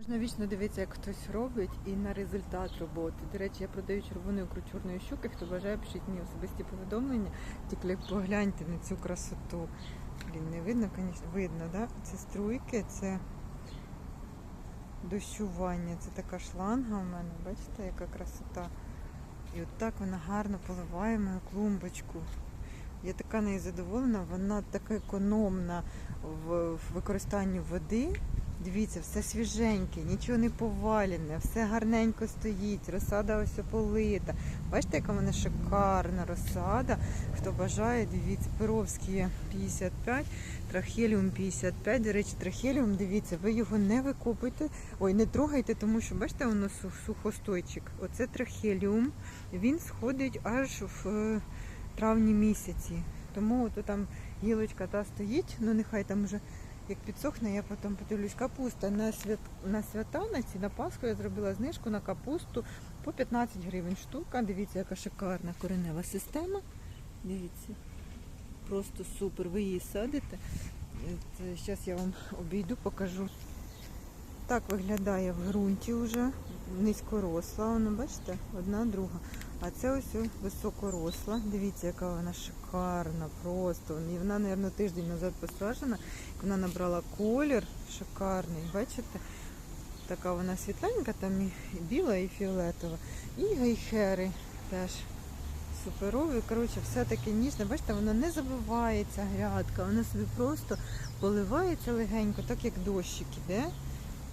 Можна вічно дивитися, як хтось робить і на результат роботи. До речі, я продаю червону ікру чорної щуки. Хто бажає, пишіть мені особисті повідомлення. Тільки погляньте на цю красоту. Блін, не видно, звісно, видно, да? Це струйки, це дощування. Це така шланга у мене. Бачите, яка красота. І от так вона гарно поливає мою клумбочку. Я така нею задоволена, вона така економна в в використанні води. Дивіться, все свіженьке, нічого не повалене, все гарненько стоїть, розсада ось полита. Бачите, яка в мене шикарна розсада. Хто бажає, дивіться, Перовський 55, трахеліум 55. До речі, трахеліум, дивіться, ви його не викопуйте, ой, не трогайте, тому що бачите, воно су- сухостойчик. Оце трахеліум. Він сходить аж в е, травні місяці. Тому от там гілочка та стоїть, ну нехай там вже як підсохне, я потім подивлюсь. Капуста на свят на свята, на Пасху я зробила знижку на капусту по 15 гривень штука. Дивіться, яка шикарна коренева система. Дивіться, просто супер. Ви її садите. Зараз я вам обійду, покажу. Так виглядає в ґрунті вже. Низькоросла, воно, бачите, одна друга. А це ось високоросла. Дивіться, яка вона шикарна, просто. І вона, мабуть, тиждень назад посаджена. Вона набрала колір шикарний, бачите? Така вона світленька, там і біла, і фіолетова. І гейхери теж суперові. Коротше, все таке ніжне. Бачите, вона не забивається грядка, вона собі просто поливається легенько, так як дощик іде.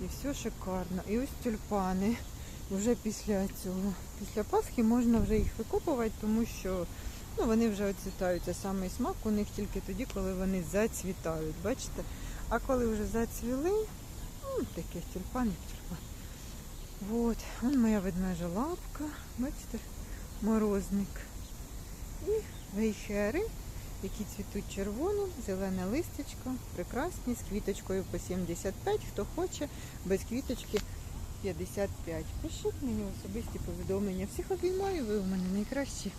І все шикарно. І ось тюльпани. Вже після цього, після Пасхи можна вже їх викопувати, тому що ну, вони вже оцвітаються. Самий смак у них тільки тоді, коли вони зацвітають. Бачите? А коли вже зацвіли, ну, таких тюльпанів тюльпан. Вот, вон моя ведмежа лапка, бачите, морозник. І вейхери, які цвітуть червоно, зелене листячко, прекрасні, з квіточкою по 75, хто хоче, без квіточки 55. Пишіть мені особисті повідомлення. Всіх обіймаю, ви у мене найкращі.